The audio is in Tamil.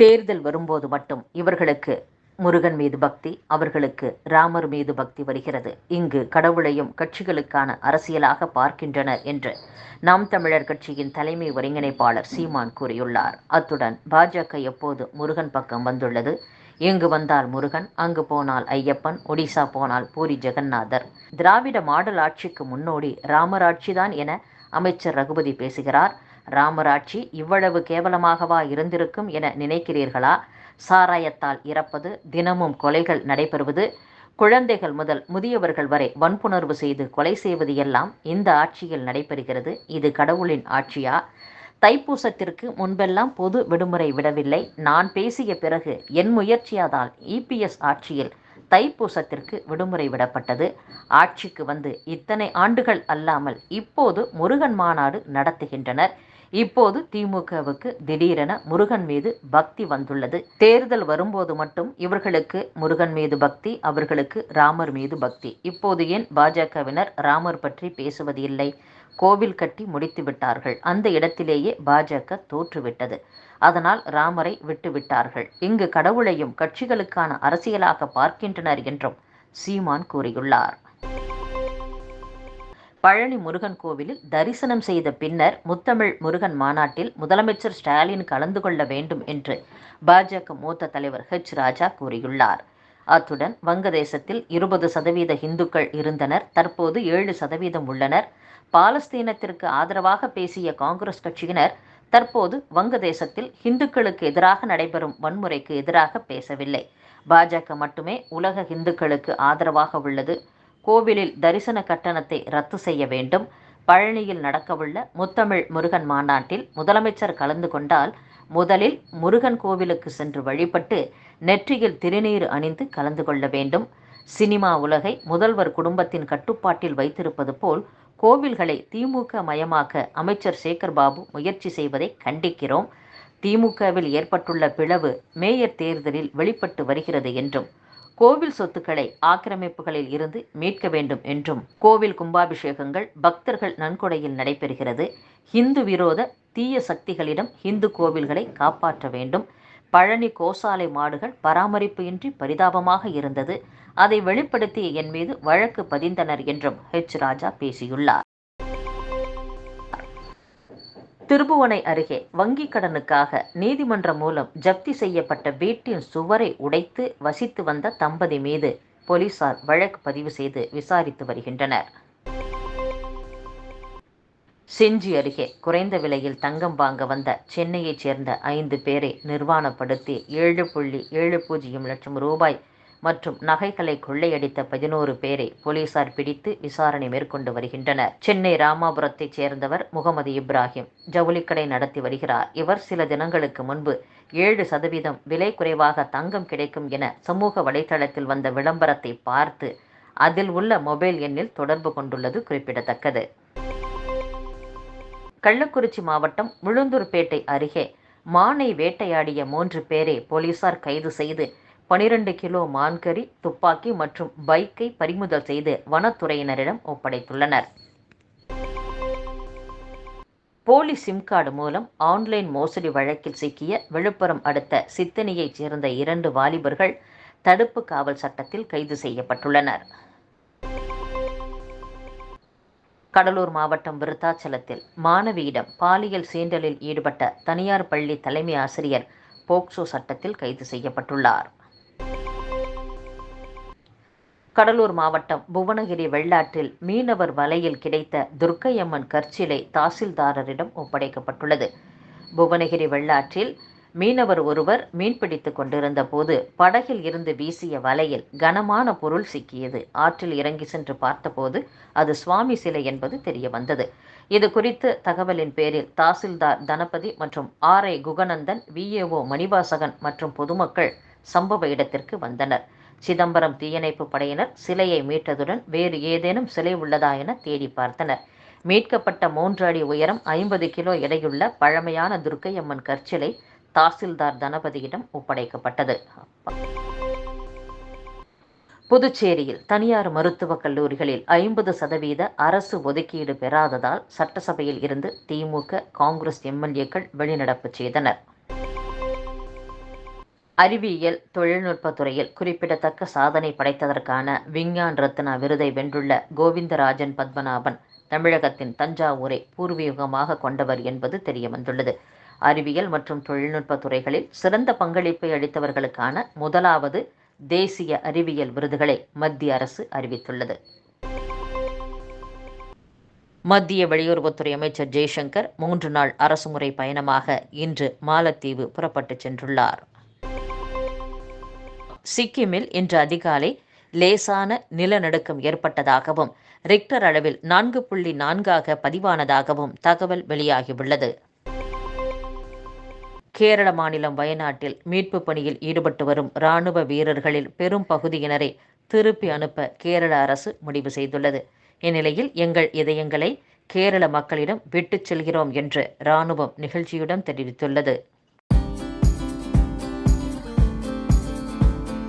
தேர்தல் வரும்போது மட்டும் இவர்களுக்கு முருகன் மீது பக்தி அவர்களுக்கு ராமர் மீது பக்தி வருகிறது. இங்கு கடவுளையும் கட்சிகளுக்கான அரசியலாக பார்க்கின்றனர் என்று நாம் தமிழர் கட்சியின் தலைமை ஒருங்கிணைப்பாளர் சீமான் கூறியுள்ளார். அத்துடன் பாஜக எப்போது முருகன் பக்கம் வந்துள்ளது? இங்கு வந்தால் முருகன் அங்கு போனால் ஐயப்பன் ஒடிசா போனால் பூரி ஜெகநாதர். திராவிட மாடல் ஆட்சிக்கு முன்னோடி ராமராட்சிதான் என அமைச்சர் ரகுபதி பேசுகிறார். ராமராட்சி இவ்வளவு கேவலமாகவா இருந்திருக்கும் என நினைக்கிறீர்களா? சாராயத்தால் இறப்பது தினமும் கொலைகள் நடைபெறுவது குழந்தைகள் முதல் முதியவர்கள் வரை வன்புணர்வு செய்து கொலை செய்வது எல்லாம் இந்த ஆட்சியில் நடைபெறுகிறது. இது கடவுளின் ஆட்சியா? தைப்பூசத்திற்கு முன்பெல்லாம் பொது விடுமுறை விடவில்லை. நான் பேசிய பிறகு என் முயற்சியாதால் இபிஎஸ் ஆட்சியில் தைப்பூசத்திற்கு விடுமுறை விடப்பட்டது. ஆட்சிக்கு வந்து இத்தனை ஆண்டுகள் அல்லாமல் இப்போது முருகன் மாநாடு நடத்துகின்றனர். இப்போது திமுகவுக்கு திடீரென முருகன் மீது பக்தி வந்துள்ளது. தேர்தல் வரும்போது மட்டும் இவர்களுக்கு முருகன் மீது பக்தி அவர்களுக்கு ராமர் மீது பக்தி. இப்போது ஏன் பாஜகவினர் ராமர் பற்றி பேசுவது இல்லை? கோவில் கட்டி முடித்து விட்டார்கள். அந்த இடத்திலேயே பாஜக தோற்றுவிட்டது. அதனால் ராமரை விட்டுவிட்டார்கள் இங்கு கடவுளையும் கட்சிகளுக்கான அரசியலாக பார்க்கின்றனர் என்றும் சீமான் கூறியுள்ளார். பழனி முருகன் கோவிலில் தரிசனம் செய்த பின்னர் முத்தமிழ் முருகன் மாநாட்டில் முதலமைச்சர் ஸ்டாலின் கலந்து கொள்ள வேண்டும் என்று பாஜக மூத்த தலைவர் ஹெச் ராஜா கூறியுள்ளார். அத்துடன் வங்கதேசத்தில் இருபது சதவீத இந்துக்கள் இருந்தனர். தற்போது ஏழு சதவீதம் உள்ளனர். பாலஸ்தீனத்திற்கு ஆதரவாக பேசிய காங்கிரஸ் கட்சியினர் தற்போது வங்கதேசத்தில் இந்துக்களுக்கு எதிராக நடைபெறும் வன்முறைக்கு எதிராக பேசவில்லை. பாஜக மட்டுமே உலக இந்துக்களுக்கு ஆதரவாக உள்ளது. கோவிலில் தரிசன கட்டணத்தை ரத்து செய்ய வேண்டும். பழனியில் நடக்கவுள்ள முத்தமிழ் முருகன் மாநாட்டில் முதலமைச்சர் கலந்து கொண்டால் முதலில் முருகன் கோவிலுக்கு சென்று வழிபட்டு நெற்றியில் திருநீர் அணிந்து கலந்து கொள்ள வேண்டும். சினிமா உலகை முதல்வர் குடும்பத்தின் கட்டுப்பாட்டில் வைத்திருப்பது போல் கோவில்களை திமுக மயமாக்க அமைச்சர் சேகர் பாபு முயற்சி செய்வதை கண்டிக்கிறோம். திமுகவில் ஏற்பட்டுள்ள பிளவு மேயர் தேர்தலில் வெளிப்பட்டு வருகிறது என்றும் கோவில் சொத்துக்களை ஆக்கிரமிப்புகளில் இருந்து மீட்க வேண்டும் என்றும் கோவில் கும்பாபிஷேகங்கள் பக்தர்கள் நன்கொடையில் நடைபெறுகிறது. ஹிந்து விரோத தீய சக்திகளிடம் ஹிந்து கோவில்களை காப்பாற்ற வேண்டும். பழனி கோசாலை மாடுகள் பராமரிப்பு இன்றி பரிதாபமாக இருந்தது. அதை வெளிப்படுத்தி என் மீது வழக்கு பதிந்தனர் என்றும் ஹெச் ராஜா பேசியுள்ளார். திருபுவனை அருகே வங்கிக் கடனுக்காக நீதிமன்றம் மூலம் ஜப்தி செய்யப்பட்ட வீட்டின் சுவரை உடைத்து வசித்து வந்த தம்பதி மீது போலீசார் வழக்கு பதிவு செய்து விசாரித்து வருகின்றனர். செஞ்சி அருகே குறைந்த விலையில் தங்கம் வாங்க வந்த சென்னையைச் சேர்ந்த ஐந்து பேரை நிர்வாணப்படுத்தி ஏழு புள்ளி ஏழு பூஜ்ஜியம் லட்சம் ரூபாய் மற்றும் நகைகளை கொள்ளையடித்த பதினோரு பேரை போலீசார் பிடித்து விசாரணை மேற்கொண்டு வருகின்றனர். சென்னை ராமாபுரத்தைச் சேர்ந்தவர் முகமது இப்ராஹிம். ஜவுளிக்கடை நடத்தி வருகிறார். இவர் சில தினங்களுக்கு முன்பு ஏழு சதவீதம் விலை குறைவாக தங்கம் கிடைக்கும் என சமூக வலைதளத்தில் வந்த விளம்பரத்தை பார்த்து அதில் உள்ள மொபைல் எண்ணில் தொடர்பு கொண்டுள்ளது குறிப்பிடத்தக்கது. கள்ளக்குறிச்சி மாவட்டம் உளுந்தூர்பேட்டை அருகே மானை வேட்டையாடிய மூன்று பேரை போலீசார் கைது செய்து பனிரெண்டு கிலோ மான்கறி துப்பாக்கி மற்றும் பைக்கை பறிமுதல் செய்து வனத்துறையினரிடம் ஒப்படைத்துள்ளனர். போலி சிம் கார்டு மூலம் ஆன்லைன் மோசடி வழக்கில் சிக்கிய விழுப்புரம் அடுத்த சித்தனியைச் சேர்ந்த இரண்டு வாலிபர்கள் தடுப்பு காவல் சட்டத்தில் கைது செய்யப்பட்டுள்ளனர். கடலூர் மாவட்டம் விருத்தாச்சலத்தில் மாணவியிடம் பாலியல் சீண்டலில் ஈடுபட்ட தனியார் பள்ளி தலைமை ஆசிரியர் போக்சோ சட்டத்தில் கைது செய்யப்பட்டுள்ளார். கடலூர் மாவட்டம் புவனகிரி வெள்ளாற்றில் மீனவர் வலையில் கிடைத்த துர்க்கையம்மன் கற்சிலை தாசில்தாரரிடம் ஒப்படைக்கப்பட்டுள்ளது. புவனகிரி வெள்ளாற்றில் மீனவர் ஒருவர் மீன்பிடித்து கொண்டிருந்த போது படகில் இருந்து வீசிய வலையில் கனமான பொருள் சிக்கியது. ஆற்றில் இறங்கி சென்று பார்த்தபோது அது சுவாமி சிலை என்பது தெரிய வந்தது இது குறித்து தகவலின் பேரில் தாசில்தார் தனபதி மற்றும் R I Guhanandhan VAO Manivasagan மற்றும் பொதுமக்கள் சம்பவ இடத்திற்கு வந்தனர். சிதம்பரம் தீயணைப்பு படையினர் சிலையை மீட்டதுடன் வேறு ஏதேனும் சிலை உள்ளதா என தேடி பார்த்தனர். மீட்கப்பட்ட மூன்று அடி உயரம் ஐம்பது கிலோ எடையுள்ள பழமையான துர்க்கையம்மன் கற்சிலை தாசில்தார் தனபதியிடம் ஒப்படைக்கப்பட்டது. புதுச்சேரியில் தனியார் மருத்துவக் கல்லூரிகளில் ஐம்பது சதவீத அரசு ஒதுக்கீடு பெறாததால் சட்டசபையில் இருந்து திமுக காங்கிரஸ் எம்எல்ஏக்கள் வெளிநடப்பு செய்தனர். அறிவியல் தொழில்நுட்பத் துறையில் குறிப்பிடத்தக்க சாதனை படைத்ததற்கான விஞ்ஞான் ரத்னா விருதை வென்றுள்ள கோவிந்தராஜன் பத்மநாபன் தமிழகத்தின் தஞ்சாவூரை பூர்வீகமாக கொண்டவர் என்பது தெரியவந்துள்ளது. அறிவியல் மற்றும் தொழில்நுட்ப துறைகளில் சிறந்த பங்களிப்பை அளித்தவர்களுக்கான முதலாவது தேசிய அறிவியல் விருதுகளை மத்திய அரசு அறிவித்துள்ளது. மத்திய வெளியுறவுத்துறை அமைச்சர் ஜெய்சங்கர் மூன்று நாள் அரசுமுறை பயணமாக இன்று மாலத்தீவு புறப்பட்டுச் சென்றுள்ளார். சிக்கிமில் இன்று அதிகாலை லேசான நிலநடுக்கம் ஏற்பட்டதாகவும் ரிக்டர் அளவில் நான்கு புள்ளி நான்காக பதிவானதாகவும் தகவல் வெளியாகியுள்ளது. கேரள மாநிலம் வயநாட்டில் மீட்பு பணியில் ஈடுபட்டு வரும் இராணுவ வீரர்களில் பெரும் பகுதியினரை திருப்பி அனுப்ப கேரள அரசு முடிவு செய்துள்ளது. இந்நிலையில் எங்கள் இதயங்களை கேரள மக்களிடம் விட்டுச் செல்கிறோம் என்று இராணுவம் நிகழ்ச்சியுடன் தெரிவித்துள்ளது.